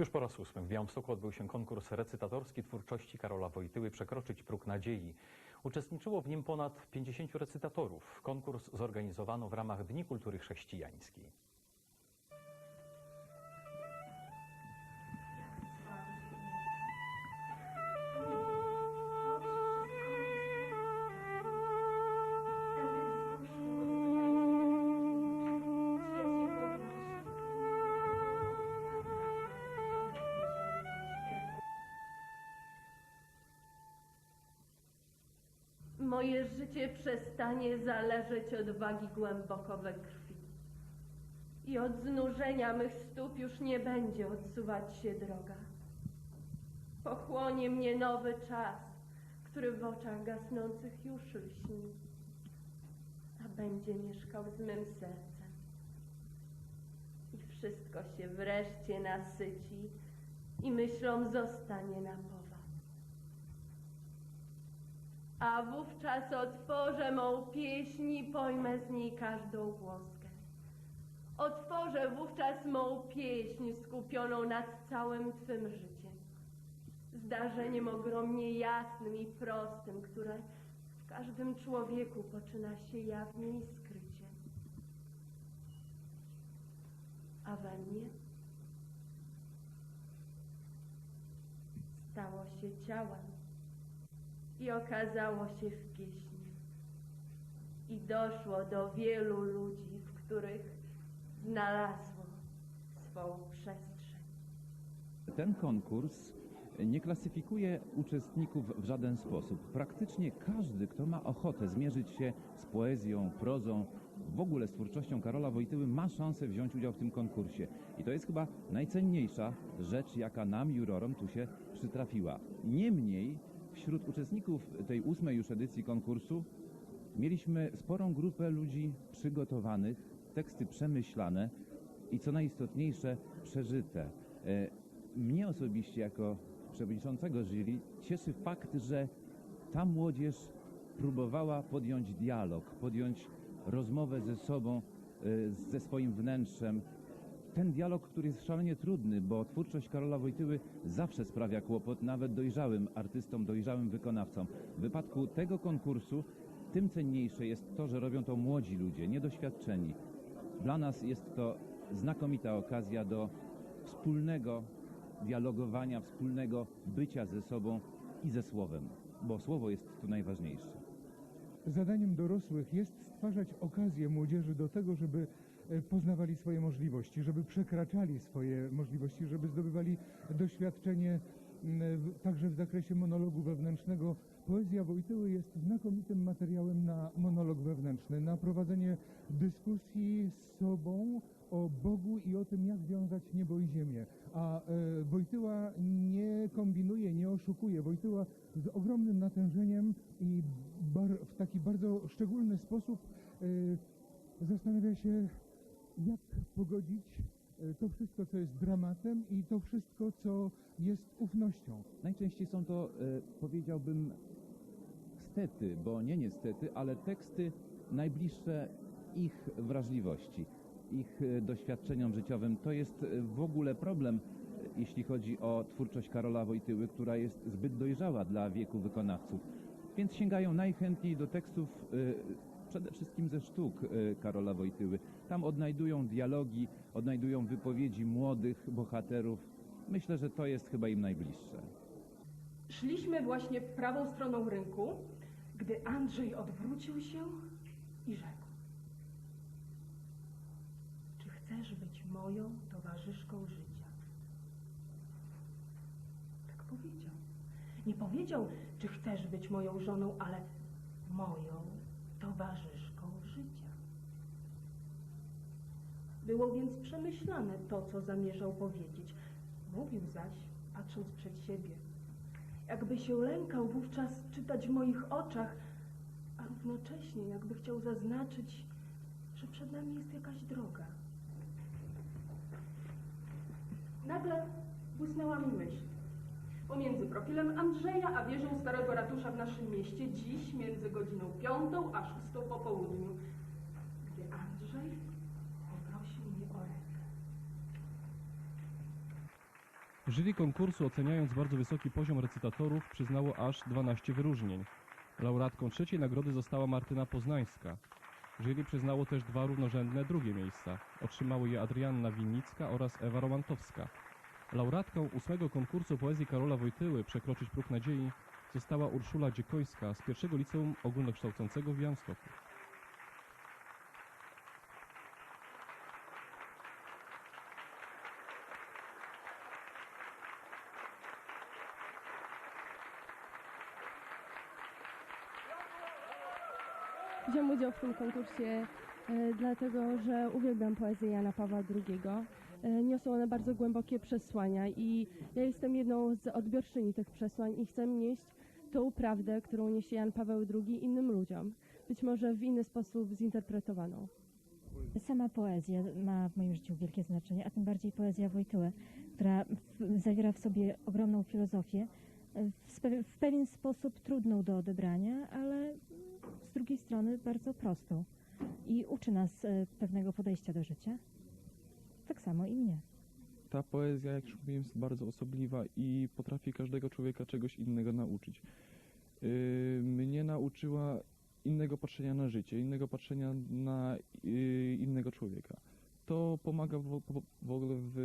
Już po raz ósmy w Białymstoku odbył się konkurs recytatorski twórczości Karola Wojtyły Przekroczyć próg nadziei. Uczestniczyło w nim ponad 50 recytatorów. Konkurs zorganizowano w ramach Dni Kultury Chrześcijańskiej. Moje życie przestanie zależeć od wagi głęboko we krwi. I od znużenia mych stóp już nie będzie odsuwać się droga. Pochłonie mnie nowy czas, który w oczach gasnących już lśni, a będzie mieszkał z mym sercem. I wszystko się wreszcie nasyci i myślą zostanie na powrót. A wówczas otworzę mą pieśń i pojmę z niej każdą głoskę. Otworzę wówczas mą pieśń skupioną nad całym Twym życiem. Zdarzeniem ogromnie jasnym i prostym, które w każdym człowieku poczyna się jawnie i skrycie. A we mnie stało się ciałem i okazało się w pieśni. I doszło do wielu ludzi, w których znalazło swą przestrzeń. Ten konkurs nie klasyfikuje uczestników w żaden sposób. Praktycznie każdy, kto ma ochotę zmierzyć się z poezją, prozą, w ogóle z twórczością Karola Wojtyły, ma szansę wziąć udział w tym konkursie. I to jest chyba najcenniejsza rzecz, jaka nam, jurorom, tu się przytrafiła. Niemniej, wśród uczestników tej ósmej już edycji konkursu mieliśmy sporą grupę ludzi przygotowanych, teksty przemyślane i co najistotniejsze, przeżyte. E, Mnie osobiście, jako przewodniczącego jury, cieszy fakt, że ta młodzież próbowała podjąć dialog, podjąć rozmowę ze sobą, e, ze swoim wnętrzem. Ten dialog, który jest szalenie trudny, bo twórczość Karola Wojtyły zawsze sprawia kłopot nawet dojrzałym artystom, dojrzałym wykonawcom. W wypadku tego konkursu tym cenniejsze jest to, że robią to młodzi ludzie, niedoświadczeni. Dla nas jest to znakomita okazja do wspólnego dialogowania, wspólnego bycia ze sobą i ze słowem, bo słowo jest tu najważniejsze. Zadaniem dorosłych jest stwarzać okazję młodzieży do tego, żeby e, poznawali swoje możliwości, żeby przekraczali swoje możliwości, żeby zdobywali doświadczenie także w zakresie monologu wewnętrznego. Poezja Wojtyły jest znakomitym materiałem na monolog wewnętrzny, na prowadzenie dyskusji z sobą o Bogu i o tym, jak wiązać niebo i ziemię. A e, Wojtyła nie kombinuje, nie oszukuje. Wojtyła z ogromnym natężeniem i bar, w taki bardzo szczególny sposób e, zastanawia się, jak pogodzić e, to wszystko, co jest dramatem i to wszystko, co jest ufnością. Najczęściej są to, e, powiedziałbym, stety, bo nie niestety, ale teksty najbliższe ich wrażliwości, ich e, doświadczeniom życiowym. To jest e, w ogóle problem, e, jeśli chodzi o twórczość Karola Wojtyły, która jest zbyt dojrzała dla wieku wykonawców. Więc sięgają najchętniej do tekstów przede wszystkim ze sztuk Karola Wojtyły. Tam odnajdują dialogi, odnajdują wypowiedzi młodych bohaterów. Myślę, że to jest chyba im najbliższe. Szliśmy właśnie prawą stroną rynku, gdy Andrzej odwrócił się i rzekł: Czy chcesz być moją towarzyszką życia? Tak powiedział. Nie powiedział, czy chcesz być moją żoną, ale moją towarzyszką życia. Było więc przemyślane to, co zamierzał powiedzieć. Mówił zaś, patrząc przed siebie, jakby się lękał wówczas czytać w moich oczach, a równocześnie jakby chciał zaznaczyć, że przed nami jest jakaś droga. Nagle błysnęła mi myśl. Pomiędzy profilem Andrzeja a wieżą Starego Ratusza w naszym mieście dziś między godziną piątą a szóstą po południu, gdy Andrzej poprosił mnie o rękę. Jury konkursu oceniając bardzo wysoki poziom recytatorów przyznało aż 12 wyróżnień. Laureatką trzeciej nagrody została Martyna Poznańska. Jury przyznało też dwa równorzędne drugie miejsca. Otrzymały je Adrianna Winnicka oraz Ewa Romantowska. Laureatką ósmego konkursu poezji Karola Wojtyły Przekroczyć próg nadziei została Urszula Dziekońska z pierwszego liceum ogólnokształcącego w Białymstoku. Wziąłem udział w tym konkursie e, dlatego, że uwielbiam poezję Jana Pawła II. E, niosą one bardzo głębokie przesłania i ja jestem jedną z odbiorczyni tych przesłań i chcę nieść tą prawdę, którą niesie Jan Paweł II innym ludziom. Być może w inny sposób zinterpretowaną. Sama poezja ma w moim życiu wielkie znaczenie, a tym bardziej poezja Wojtyły, która zawiera w sobie ogromną filozofię, w, w pewien sposób trudną do odebrania, ale z drugiej strony bardzo prostą i uczy nas e, pewnego podejścia do życia. Tak samo i mnie. ta poezja, jak już mówiłem, jest bardzo osobliwa i potrafi każdego człowieka czegoś innego nauczyć. Yy, mnie nauczyła innego patrzenia na życie, innego patrzenia na yy, innego człowieka. To pomaga w, w ogóle w